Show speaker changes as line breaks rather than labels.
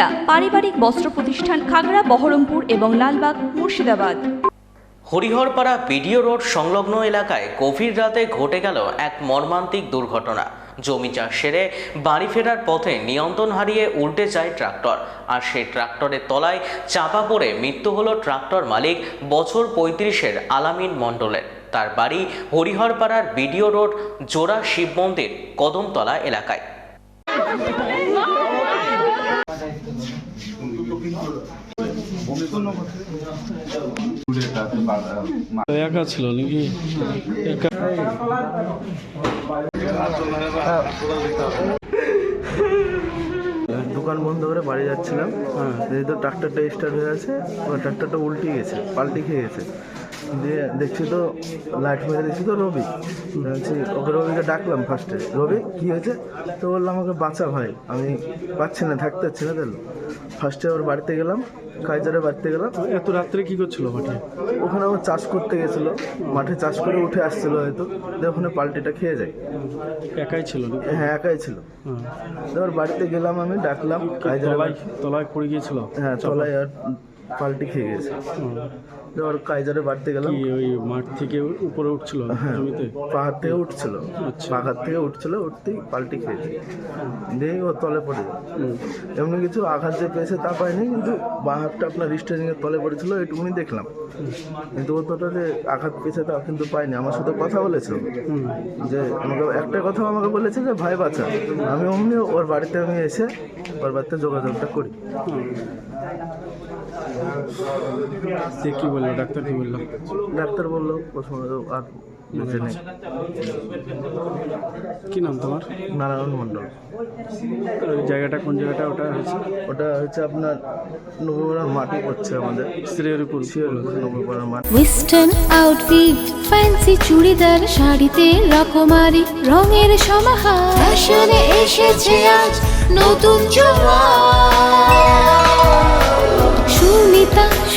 সুনিতা পারিবারিক বস্ত্র প্রতিষ্ঠান খাগড়া, বহরমপুর এবং লালবাগ, মুর্শিদাবাদ।
হরিহরপাড়া বিডিও রোড সংলগ্ন এলাকায় গভীর রাতে ঘটে গেল এক মর্মান্তিক দুর্ঘটনা। জমি চাষ সেরে বাড়ি ফেরার পথে নিয়ন্ত্রণ হারিয়ে উল্টে যায় ট্রাক্টর। আর সেই ট্রাক্টরের তলায় চাপা পড়ে মৃত্যু হলো ট্রাক্টর মালিক বছর পঁয়ত্রিশের আলামিন মণ্ডলের। তার বাড়ি হরিহরপাড়ার বিডিও রোড জোড়া শিব মন্দির, কদমতলা এলাকায়।
একা ছিল নাকি? একা।
দোকান বন্ধ করে বাড়ি যাচ্ছিলাম। হ্যাঁ। তো ট্রাক্টরটা স্টার্ট হয়ে আছে ট্রাক্টরটা উল্টে গেছে পাল্টে খেয়ে গেছে। দিয়ে দেখছি তো লাইট মেরে দেখছি তো রবি। বলছি ওকে রবিকে ডাকলাম ফার্স্টে রবি কী হয়েছে? তো বললাম আমাকে বাঁচা ভাই আমি পাচ্ছি না থাকতে পারছি না তাহলে ফার্স্টে ওর বাড়িতে গেলাম কাইজারের বাড়িতে গেলাম।
এত রাত্রে কি করছিল মাঠে?
ওখানে ও চাষ করতে গেছিল মাঠে চাষ করে উঠে আসছিল হয়তো দিয়ে ওখানে পাল্টিটা খেয়ে যায়।
একাই ছিল
হ্যাঁ একাই ছিল। এবার বাড়িতে গেলাম আমি ডাকলাম কাইজারের
তলায় তলায় পড়ে গিয়েছিল?
হ্যাঁ তলায় আর পাল্টি খেয়ে গেছে। এবার কাইজারে বাড়তে গেলাম।
কি ওই মাঠ থেকে উপরে উঠছিল
হ্যাঁ
জমিতে?
পাহাড় থেকে উঠছিল।
আচ্ছা।
পাহাড় থেকে উঠছিল উঠতেই পাল্টি খেয়েছে। দিয়ে ও তলে পড়ে এমনি কিছু আঘাত যে পেয়েছে তা পাইনি কিন্তু বাঁ হাতটা আপনার স্টেজিং এর তলে পড়েছিল এটুকুনি দেখলাম। কিন্তু অতটা যে আঘাত পেয়েছে তা কিন্তু পাইনি। আমার সাথে কথা বলেছিল। যে আমাকে একটা কথা আমাকে বলেছে যে ভাই বাচ্চা আমি অমনি ওর বাড়িতে আমি এসে ওর বাড়িতে যোগাযোগটা করি।
দিয়ে কি বলল? ডাক্তার কি বলল?
ডাক্তার বলল প্রথমে আর বেঁচে নেই।
কি নাম তোমার?
নারায়ণ মণ্ডল।
ওই জায়গাটা কোন জায়গাটা? ওটা হয়েছে
ওটা হচ্ছে আপনার নবীপাড়ার মাটি পড়ছে আমাদের। শিওর নবীপাড়ার মাটি।
ওয়েস্টার্ন আউটফিট ফ্যান্সি চুড়িদার শাড়িতে রকমারি রঙের সমাহার। ফ্যাশনে এসেছে আজ নতুন সুনিতা